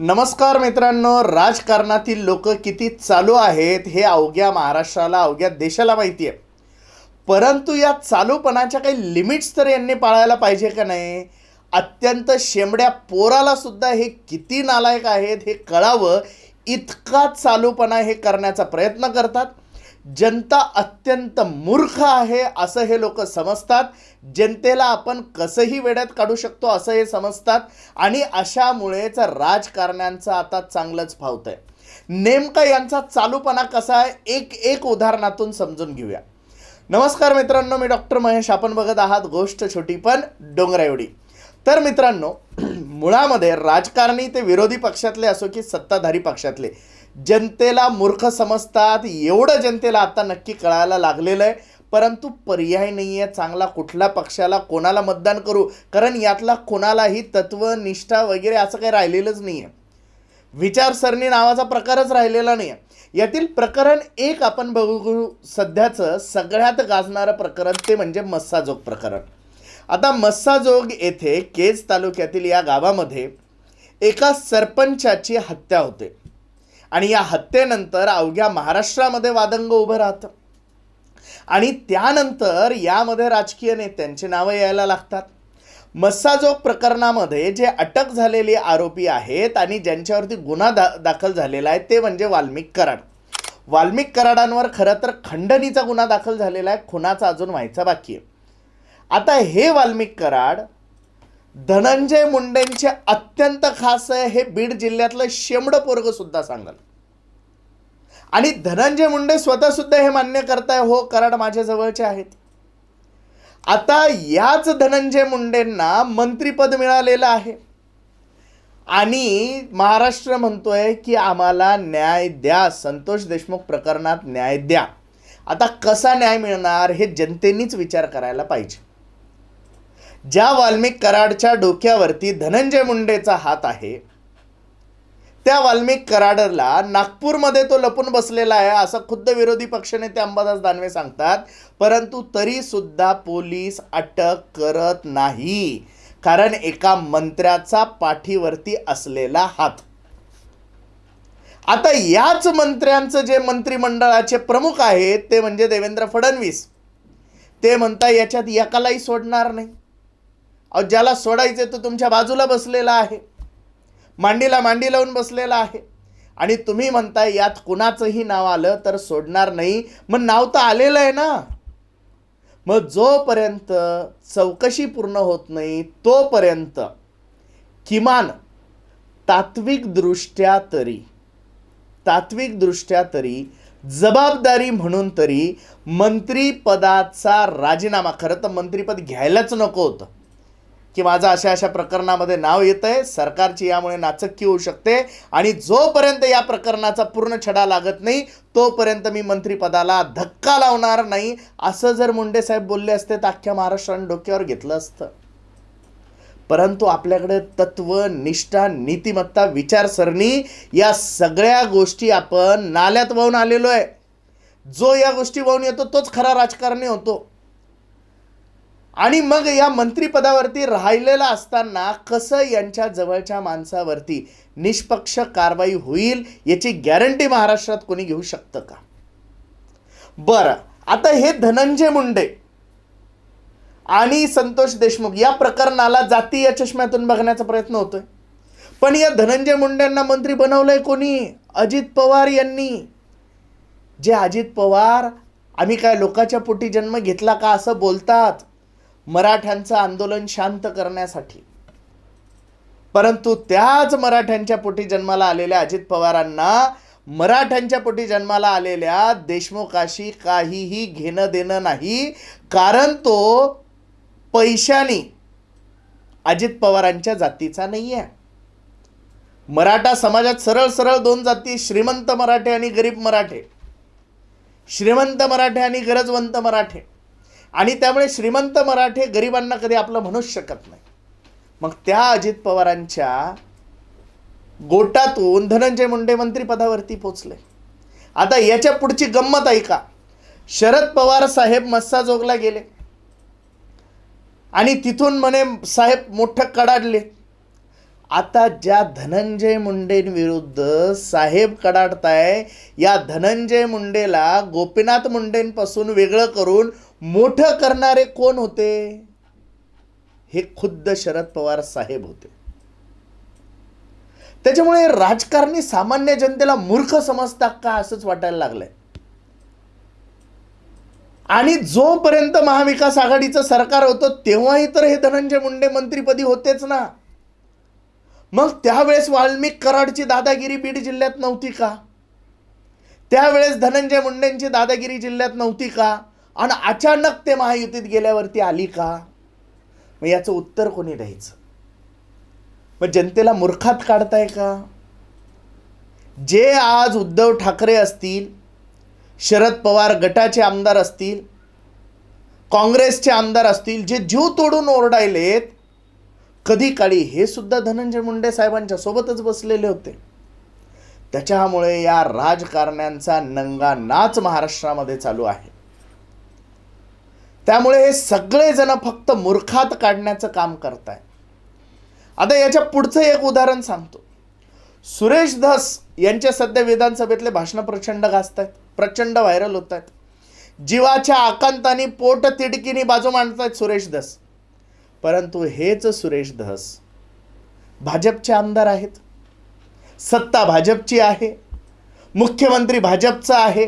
नमस्कार मित्रांनो राजकारणातील लोक किती चालू आहेत हे अवघ्या महाराष्ट्राला अवघ्या देशाला माहिती आहे. परंतु या चालूपणाच्या काही लिमिट्स तर यांनी पाळायला पाहिजे का नाही? अत्यंत शेंबड्या पोराला सुद्धा हे किती नालायक आहेत हे कळावं. इतका चालूपणा हे करण्याचा प्रयत्न करतात. जनता अत्यंत मूर्ख आहे असं हे लोक समजतात. जनतेला आपण कसंही वेड्यात काढू शकतो असं हे समजतात. आणि अशामुळेच राजकारण्यांचं आता चांगलंच फावतंय. नेमका यांचा चालूपणा कसा आहे एक एक उदाहरणातून समजून घेऊया. नमस्कार मित्रांनो मी डॉक्टर महेश. आपण बघत आहात गोष्ट छोटी पण डोंगराएवढी तर मित्रांनो मुळामध्ये राजकारणी ते विरोधी पक्षातले असो की सत्ताधारी पक्षातले जनतेला मूर्ख समजतात एवढं जनतेला आता नक्की कळायला लागलेलं आहे. परंतु पर्याय नाही आहे चांगला कुठल्या पक्षाला कोणाला मतदान करू? कारण यातला कोणालाही तत्व निष्ठा वगैरे असं काही राहिलेलंच नाही आहे विचारसरणी नावाचा प्रकारच राहिलेला नाही आहे यातील प्रकरण एक आपण बघू सध्याचं सगळ्यात गाजणारं प्रकरण ते म्हणजे मस्साजोग प्रकरण. आता मस्साजोग येथे केज तालुक्यातील या गावामध्ये एका सरपंचाची हत्या होते. आणि या हत्येनंतर अवघ्या महाराष्ट्रामध्ये वादंग उभं राहतं. आणि त्यानंतर यामध्ये राजकीय नेत्यांची नावं यायला लागतात. मस्साजोग प्रकरणामध्ये जे अटक झालेले आरोपी आहेत आणि ज्यांच्यावरती गुन्हा दा दाखल झालेला आहे ते म्हणजे वाल्मिक कराड. वाल्मिक कराडांवर खरं तर खंडणीचा गुन्हा दाखल झालेला आहे खुनाचा अजून व्हायचा बाकी आहे. आता हे वाल्मिक कराड धनंजय मुंडेंचे अत्यंत खास आहे हे बीड जिल्ह्यातलं शेमडं पोरग सुद्धा सांगाल आणि धनंजय मुंडे स्वतः सुद्धा हे मान्य करताय हो कराड माझ्या जवळचे आहेत. आता याच धनंजय मुंडेंना मंत्रीपद मिळालेलं आहे. आणि महाराष्ट्र म्हणतोय की आम्हाला न्याय द्या संतोष देशमुख प्रकरणात न्याय द्या. आता कसा न्याय मिळणार हे जनतेनीच विचार करायला पाहिजे. ज्या वाल्मिक कराडच्या डोक्यावरती धनंजय मुंडेचा हात आहे त्या वाल्मिक कराडला नागपूरमध्ये तो लपून बसलेला आहे असं खुद्द विरोधी पक्षनेते अंबादास दानवे सांगतात. परंतु तरी सुद्धा पोलीस अटक करत नाही कारण एका मंत्र्याचा पाठीवरती असलेला हात. आता याच मंत्र्यांचं जे मंत्रिमंडळाचे प्रमुख आहेत ते म्हणजे देवेंद्र फडणवीस. ते म्हणता याच्यात एकालाही सोडणार नाही. अहो ज्याला सोडायचे तो तुमच्या बाजूला बसलेला आहे. मांडीला मांडी लावून बसलेला आहे. आणि तुम्ही म्हणताय यात कुणाचंही नाव आलं तर सोडणार नाही. मग नाव तर आलेलं आहे ना. मग जोपर्यंत चौकशी पूर्ण होत नाही तोपर्यंत किमान तात्विकदृष्ट्या तरी तात्विकदृष्ट्या तरी जबाबदारी म्हणून तरी मंत्रीपदाचा राजीनामा खरं तर मंत्रीपद घ्यायलाच नको होतं. की माझं अशा अशा प्रकरणामध्ये नाव येतं आहे सरकारची यामुळे नाचक्की होऊ शकते आणि जोपर्यंत या प्रकरणाचा पूर्ण छडा लागत नाही तोपर्यंत मी मंत्रिपदाला धक्का लावणार नाही असं जर मुंडे साहेब बोलले असते तर अख्ख्या महाराष्ट्राने डोक्यावर घेतलं असतं. परंतु आपल्याकडे तत्व निष्ठा नीतिमत्ता विचारसरणी या सगळ्या गोष्टी आपण नाल्यात वाहून आलेलो आहे. जो या गोष्टी वाहून येतो तोच खरा राजकारणी होतो. आणि मग या मंत्रिपदावरती राहिलेला असताना कसं यांच्या जवळच्या माणसावरती निष्पक्ष कारवाई होईल याची गॅरंटी महाराष्ट्रात कोणी घेऊ शकतं का? बरं आता हे धनंजय मुंडे आणि संतोष देशमुख या प्रकरणाला जातीय चष्म्यातून बघण्याचा प्रयत्न होतोय. पण या धनंजय मुंडेंना मंत्री बनवलंय कोणी? अजित पवार यांनी. जे अजित पवार आम्ही काय लोकाच्या पोटी जन्म घेतला का असं बोलतात? मराठ्यांचं आंदोलन शांत करण्यासाठी. परंतु त्याच मराठ्यांच्या पोटी जन्माला आलेल्या अजित पवारांना मराठ्यांच्या पोटी जन्माला आलेल्या देशमुखाशी काहीही घेणं देणं नाही कारण तो पैशाने अजित पवारांच्या जातीचा नाही आहे मराठा समाजात सरळ सरळ दोन जाती श्रीमंत मराठे आणि गरीब मराठे. श्रीमंत मराठे आणि गरजवंत मराठे. आणि त्यामुळे श्रीमंत मराठे गरिबांना कधी आपलं म्हणूच शकत नाही. मग त्या अजित पवारांच्या गोटातून धनंजय मुंडे मंत्रिपदावरती पोचले. आता याच्या पुढची गंमत ऐका शरद पवार साहेब मस्साजोगला गेले. आणि तिथून म्हणे साहेब मोठं कडाडले. आता ज्या धनंजय मुंडेंविरुद्ध साहेब कडाडताय या धनंजय मुंडेला गोपीनाथ मुंडेंपासून वेगळं करून मोठं करणारे कोण होते? हे खुद्द शरद पवार साहेब होते. त्याच्यामुळे राजकारणी सामान्य जनतेला मूर्ख समजतात का असंच वाटायला लागलंय? आणि जोपर्यंत महाविकास आघाडीचं सरकार होतं तेव्हाही तर हे धनंजय मुंडे मंत्रीपदी होतेच ना. मग त्यावेळेस वाल्मिक कराडची दादागिरी बीड जिल्ह्यात नव्हती का? त्यावेळेस धनंजय मुंडेंची दादागिरी जिल्ह्यात नव्हती का? आणि अचानक ते महायुतीत गेल्यावरती आली का? मग याचं उत्तर कोणी द्यायचं? मग जनतेला मूर्खात काढताय का? जे आज उद्धव ठाकरे असतील शरद पवार गटाचे आमदार असतील काँग्रेसचे आमदार असतील जे जीव तोडून ओरडायलेत कधी काळी हे सुद्धा धनंजय मुंडे साहेबांच्या सोबतच बसलेले होते. त्याच्यामुळे या राजकारण्यांचा नंगा नाच महाराष्ट्रामध्ये चालू आहे. त्यामुळे हे सगळेजण फक्त मूर्खात काढण्याचं काम करताय आता याच्या पुढचं एक उदाहरण सांगतो. सुरेश धस यांच्या सध्या विधानसभेतले भाषणं प्रचंड गाजत आहेत प्रचंड व्हायरल होत आहेत जीवाच्या आकांताने पोट तिडकीने बाजू आहेत सुरेश धस. परंतु हेच सुरेश धस. भाजपचे आमदार आहेत. सत्ता भाजपची आहे. मुख्यमंत्री भाजपचा आहे.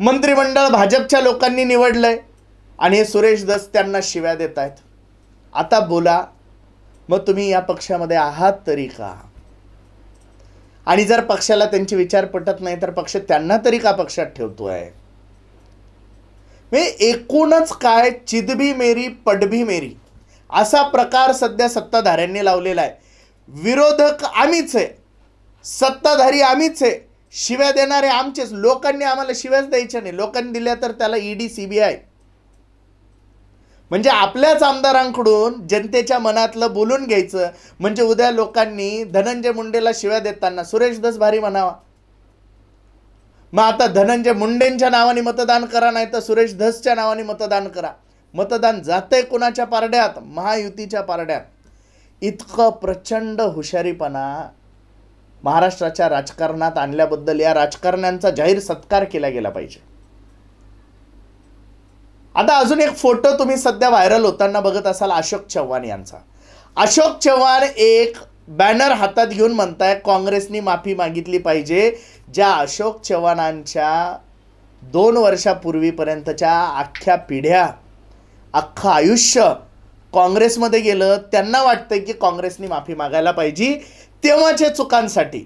मंत्रिमंडळ भाजपच्या लोकांनी निवडलं आहे आणि हे सुरेश दस त्यांना शिव्या देत आहेत. आता बोला मग तुम्ही या पक्षामध्ये आहात तरी का? आणि जर पक्षाला त्यांचे विचार पटत नाही तर पक्ष त्यांना तरी का पक्षात ठेवतोय? म्हणजे एकूणच काय चिदबी मेरी पडबी मेरी असा प्रकार सध्या सत्ताधाऱ्यांनी लावलेला आहे. विरोधक आम्हीच आहे. सत्ताधारी आम्हीच आहे. शिव्या देणारे आमचेच. लोकांनी आम्हाला शिव्याच द्यायच्या नाही. लोकांनी दिल्या तर त्याला ईडी सीबीआय म्हणजे आपल्याच आमदारांकडून जनतेच्या मनातलं बोलून घ्यायचं. म्हणजे उद्या लोकांनी धनंजय मुंडेला शिव्या देताना सुरेश दस भारी म्हणावा. मग आता धनंजय मुंडेंच्या नावाने मतदान करा नाही तर सुरेश धसच्या नावाने मतदान करा. मतदान जातंय कोणाच्या पारड्यात? महायुतीच्या पारड्यात. इतकं प्रचंड हुशारीपणा महाराष्ट्राच्या राजकारणात आणल्याबद्दल या राजकारण्यांचा जाहीर सत्कार केला गेला पाहिजे. आता अजून एक फोटो तुम्ही सध्या व्हायरल होताना बघत असाल अशोक चव्हाण यांचा. अशोक चव्हाण एक बॅनर हातात घेऊन म्हणताय काँग्रेसनी माफी मागितली पाहिजे. ज्या अशोक चव्हाणांच्या दोन वर्षापूर्वीपर्यंतच्या अख्ख्या पिढ्या अख्खं आयुष्य काँग्रेसमध्ये गेलं त्यांना वाटतं की काँग्रेसनी माफी मागायला पाहिजे. तेव्हाच्या चुकांसाठी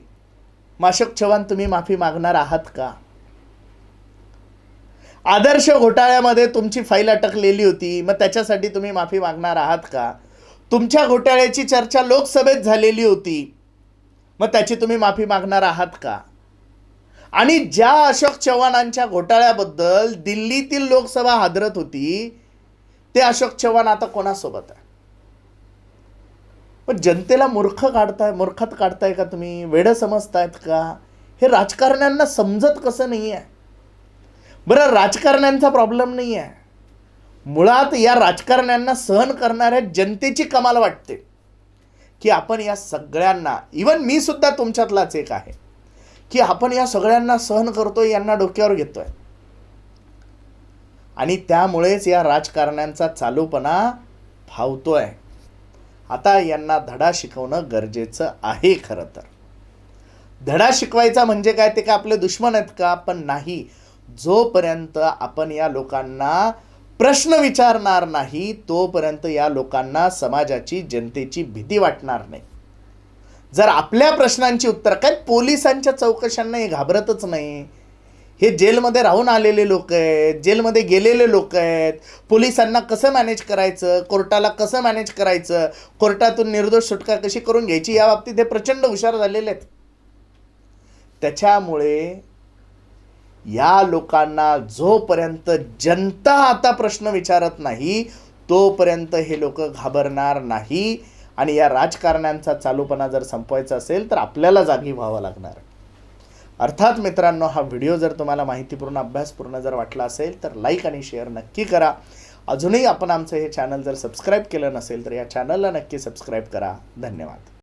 मग अशोक चव्हाण तुम्ही माफी मागणार आहात का? आदर्श घोटाळ्यामध्ये तुमची फाईल अटकलेली होती मग त्याच्यासाठी तुम्ही माफी मागणार आहात का? तुमच्या घोटाळ्याची चर्चा लोकसभेत झालेली होती मग त्याची तुम्ही माफी मागणार आहात का? आणि ज्या अशोक चव्हाणांच्या घोटाळ्याबद्दल दिल्लीतील लोकसभा हादरत होती ते अशोक चव्हाण आता कोणासोबत आहे? पण जनतेला मूर्ख काढताय मूर्खात काढताय का तुम्ही? वेडं समजतायत का? हे राजकारण्यांना समजत कसं नाही आहे बरं राजकारण्यांचा प्रॉब्लेम नाही आहे मुळात या राजकारण्यांना सहन करणाऱ्या जनतेची कमाल वाटते. की आपण या सगळ्यांना इवन मी सुद्धा तुमच्यातलाच एक आहे. की आपण या सगळ्यांना सहन करतोय यांना डोक्यावर घेतोय. आणि त्यामुळेच या राजकारण्यांचा चालूपणा फावतोय आता यांना धडा शिकवणं गरजेचं आहे खरं तर. धडा शिकवायचा म्हणजे काय? ते का आपले दुश्मन आहेत का? पण नाही. जोपर्यंत आपण या लोकांना प्रश्न विचारणार नाही तोपर्यंत या लोकांना समाजाची जनतेची भीती वाटणार नाही. जर आपल्या प्रश्नांची उत्तर काय पोलिसांच्या चौकशांना हे घाबरतच नाही. हे जेलमध्ये राहून आलेले लोक आहेत जेलमध्ये गेलेले लोक आहेत. पोलिसांना कसं मॅनेज करायचं? कोर्टाला कसं मॅनेज करायचं? कोर्टातून निर्दोष सुटका कशी करून घ्यायची? या बाबतीत हे प्रचंड हुशार झालेले आहेत. त्याच्यामुळे या लोकांना जोपर्यंत जनता आता प्रश्न विचारत नाही तोपर्यंत हे लोक घाबरणार नाही. आणि या राजकारण्यांचा चालूपणा जर संपवायचा असेल तर आपल्याला जागी व्हावं लागणार. अर्थात मित्रांनो हा व्हिडिओ जर तुम्हाला माहितीपूर्ण अभ्यासपूर्ण जर वाटला असेल तर लाईक आणि शेअर नक्की करा. अजूनही आपण आमचं हे चॅनल जर सबस्क्राईब केलं नसेल तर या चॅनलला नक्की सबस्क्राईब करा. धन्यवाद.